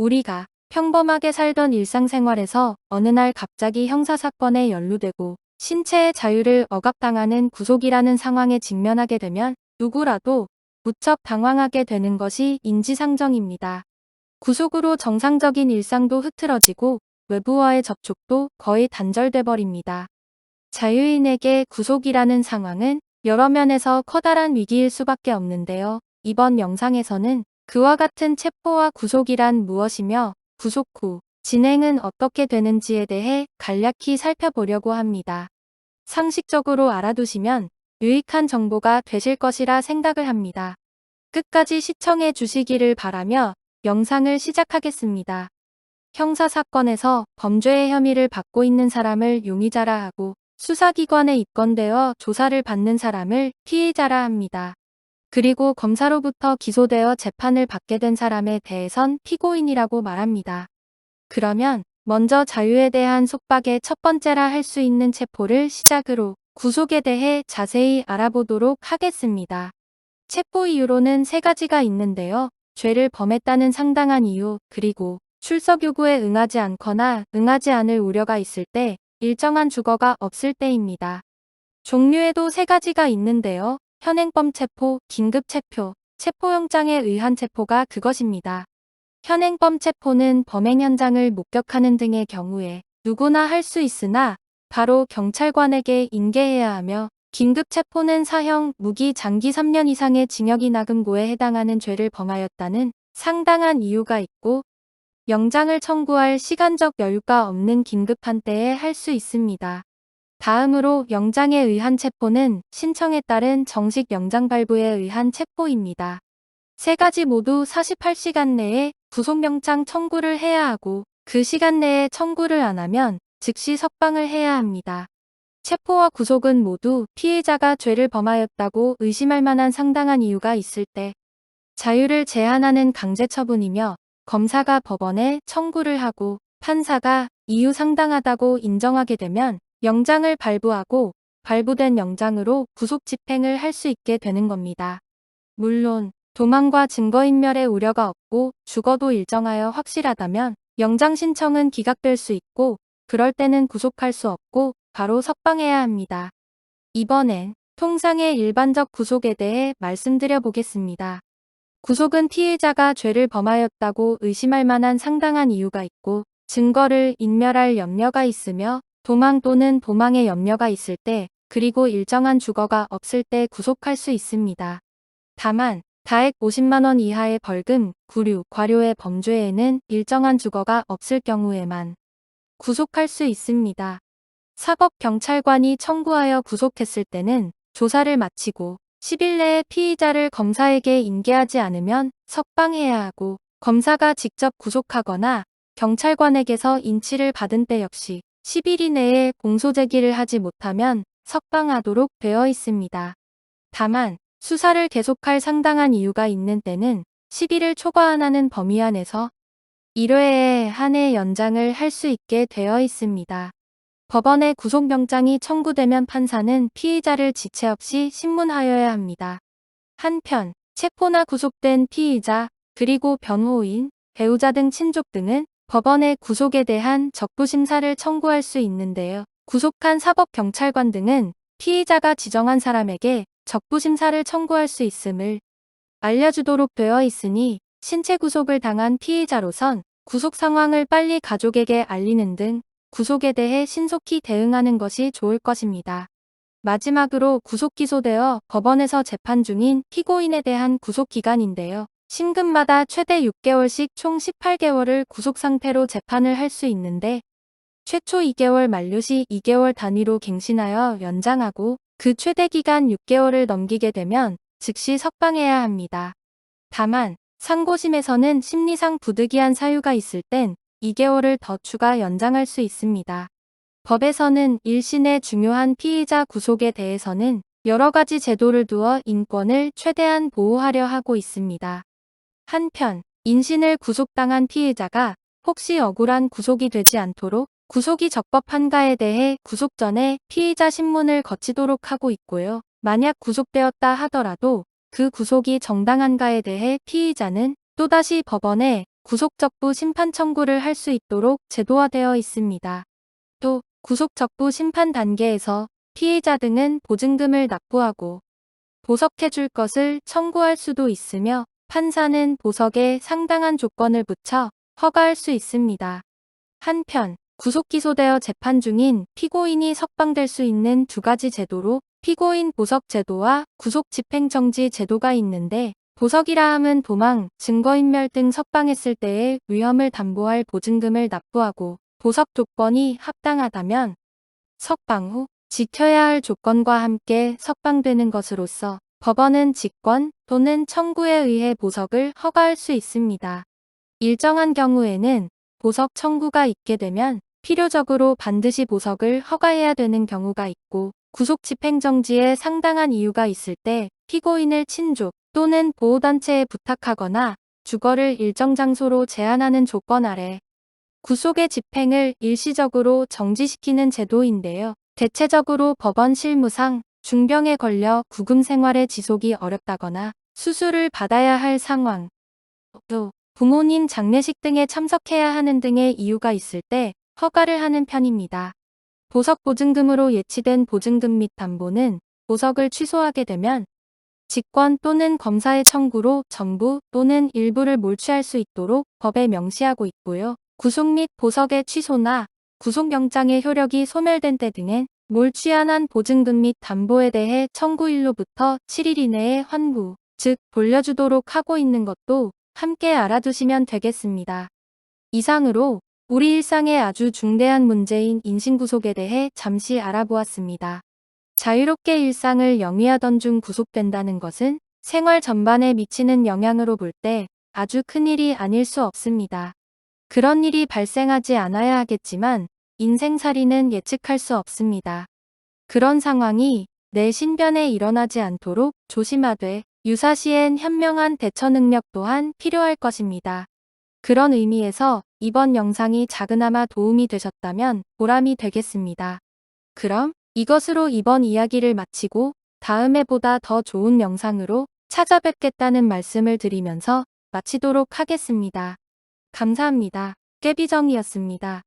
우리가 평범하게 살던 일상생활에서 어느 날 갑자기 형사사건에 연루되고 신체의 자유를 억압당하는 구속이라는 상황에 직면하게 되면 누구라도 무척 당황하게 되는 것이 인지상정입니다. 구속으로 정상적인 일상도 흐트러지고 외부와의 접촉도 거의 단절돼 버립니다. 자유인에게 구속이라는 상황은 여러 면에서 커다란 위기일 수밖에 없는데요. 이번 영상에서는 그와 같은 체포와 구속이란 무엇이며 구속 후 진행은 어떻게 되는지에 대해 간략히 살펴보려고 합니다. 상식적으로 알아두시면 유익한 정보가 되실 것이라 생각을 합니다. 끝까지 시청해 주시기를 바라며 영상을 시작하겠습니다. 형사사건에서 범죄의 혐의를 받고 있는 사람을 용의자라 하고 수사기관에 입건되어 조사를 받는 사람을 피의자라 합니다. 그리고 검사로부터 기소되어 재판을 받게 된 사람에 대해선 피고인이라고 말합니다. 그러면 먼저 자유에 대한 속박의 첫 번째라 할 수 있는 체포를 시작으로 구속에 대해 자세히 알아보도록 하겠습니다. 체포 이유로는 세 가지가 있는데요. 죄를 범했다는 상당한 이유, 그리고 출석 요구에 응하지 않거나 응하지 않을 우려가 있을 때, 일정한 주거가 없을 때입니다. 종류에도 세 가지가 있는데요. 현행범 체포, 긴급 체포, 체포영장에 의한 체포가 그것입니다. 현행범 체포는 범행 현장을 목격하는 등의 경우에 누구나 할 수 있으나 바로 경찰관에게 인계해야 하며 긴급 체포는 사형, 무기, 장기 3년 이상의 징역이나 금고에 해당하는 죄를 범하였다는 상당한 이유가 있고 영장을 청구할 시간적 여유가 없는 긴급한 때에 할 수 있습니다. 다음으로 영장에 의한 체포는 신청에 따른 정식 영장 발부에 의한 체포입니다. 세 가지 모두 48시간 내에 구속영장 청구를 해야 하고 그 시간 내에 청구를 안 하면 즉시 석방을 해야 합니다. 체포와 구속은 모두 피해자가 죄를 범하였다고 의심할 만한 상당한 이유가 있을 때 자유를 제한하는 강제처분이며 검사가 법원에 청구를 하고 판사가 이유 상당하다고 인정하게 되면 영장을 발부하고 발부된 영장으로 구속 집행을 할 수 있게 되는 겁니다. 물론 도망과 증거인멸의 우려가 없고 죽어도 일정하여 확실하다면 영장 신청은 기각될 수 있고 그럴 때는 구속할 수 없고 바로 석방해야 합니다. 이번엔 통상의 일반적 구속에 대해 말씀드려 보겠습니다. 구속은 피해자가 죄를 범하였다고 의심할 만한 상당한 이유가 있고 증거를 인멸할 염려가 있으며 도망 또는 도망의 염려가 있을 때 그리고 일정한 주거가 없을 때 구속할 수 있습니다. 다만 다액 50만원 이하의 벌금, 구류, 과료의 범죄에는 일정한 주거가 없을 경우에만 구속할 수 있습니다. 사법경찰관이 청구하여 구속했을 때는 조사를 마치고 10일 내에 피의자를 검사에게 인계하지 않으면 석방해야 하고 검사가 직접 구속하거나 경찰관에게서 인치를 받은 때 역시 10일 이내에 공소 제기를 하지 못하면 석방하도록 되어 있습니다. 다만 수사를 계속할 상당한 이유가 있는 때는 10일을 초과하는 범위 안에서 1회에 한 해 연장을 할 수 있게 되어 있습니다. 법원에 구속영장이 청구되면 판사는 피의자를 지체 없이 신문하여야 합니다. 한편 체포나 구속된 피의자 그리고 변호인, 배우자 등 친족 등은 법원의 구속에 대한 적부심사를 청구할 수 있는데요. 구속한 사법경찰관 등은 피의자가 지정한 사람에게 적부심사를 청구할 수 있음을 알려주도록 되어 있으니 신체 구속을 당한 피의자로선 구속 상황을 빨리 가족에게 알리는 등 구속에 대해 신속히 대응하는 것이 좋을 것입니다. 마지막으로 구속 기소되어 법원에서 재판 중인 피고인에 대한 구속 기간인데요. 신금마다 최대 6개월씩 총 18개월을 구속 상태로 재판을 할 수 있는데 최초 2개월 만료 시 2개월 단위로 갱신하여 연장하고 그 최대 기간 6개월을 넘기게 되면 즉시 석방해야 합니다. 다만 상고심에서는 심리상 부득이한 사유가 있을 땐 2개월을 더 추가 연장할 수 있습니다. 법에서는 1신의 중요한 피의자 구속에 대해서는 여러 가지 제도를 두어 인권을 최대한 보호하려 하고 있습니다. 한편 인신을 구속당한 피의자가 혹시 억울한 구속이 되지 않도록 구속이 적법한가에 대해 구속 전에 피의자 신문을 거치도록 하고 있고요. 만약 구속되었다 하더라도 그 구속이 정당한가에 대해 피의자는 또다시 법원에 구속적부 심판 청구를 할 수 있도록 제도화되어 있습니다. 또 구속적부 심판 단계에서 피해자 등은 보증금을 납부하고 보석해 줄 것을 청구할 수도 있으며 판사는 보석에 상당한 조건을 붙여 허가할 수 있습니다. 한편 구속 기소되어 재판 중인 피고인이 석방될 수 있는 두 가지 제도로 피고인 보석 제도와 구속 집행 정지 제도가 있는데 보석이라 함은 도망, 증거인멸 등 석방했을 때의 위험을 담보할 보증금을 납부하고 보석 조건이 합당하다면 석방 후 지켜야 할 조건과 함께 석방되는 것으로서 법원은 직권 또는 청구에 의해 보석을 허가할 수 있습니다. 일정한 경우에는 보석 청구가 있게 되면 필요적으로 반드시 보석을 허가해야 되는 경우가 있고 구속 집행정지에 상당한 이유가 있을 때 피고인을 친족 또는 보호단체에 부탁하거나 주거를 일정 장소로 제한하는 조건 아래 구속의 집행을 일시적으로 정지시키는 제도인데요. 대체적으로 법원 실무상 중병에 걸려 구금 생활의 지속이 어렵다거나 수술을 받아야 할 상황, 또 부모님 장례식 등에 참석해야 하는 등의 이유가 있을 때 허가를 하는 편입니다. 보석 보증금으로 예치된 보증금 및 담보는 보석을 취소하게 되면 직권 또는 검사의 청구로 전부 또는 일부를 몰취할 수 있도록 법에 명시하고 있고요. 구속 및 보석의 취소나 구속영장의 효력이 소멸된 때 등엔 몰취한 한 보증금 및 담보에 대해 청구일로부터 7일 이내에 환부, 즉 돌려주도록 하고 있는 것도 함께 알아두시면 되겠습니다. 이상으로 우리 일상의 아주 중대한 문제인 인신구속에 대해 잠시 알아보았습니다. 자유롭게 일상을 영위하던 중 구속된다는 것은 생활 전반에 미치는 영향으로 볼 때 아주 큰 일이 아닐 수 없습니다. 그런 일이 발생하지 않아야 하겠지만 인생살이는 예측할 수 없습니다. 그런 상황이 내 신변에 일어나지 않도록 조심하되 유사시엔 현명한 대처 능력 또한 필요할 것입니다. 그런 의미에서 이번 영상이 작은아마 도움이 되셨다면 보람이 되겠습니다. 그럼 이것으로 이번 이야기를 마치고 다음에 보다 더 좋은 영상으로 찾아뵙겠다는 말씀을 드리면서 마치도록 하겠습니다. 감사합니다. 깨비정이었습니다.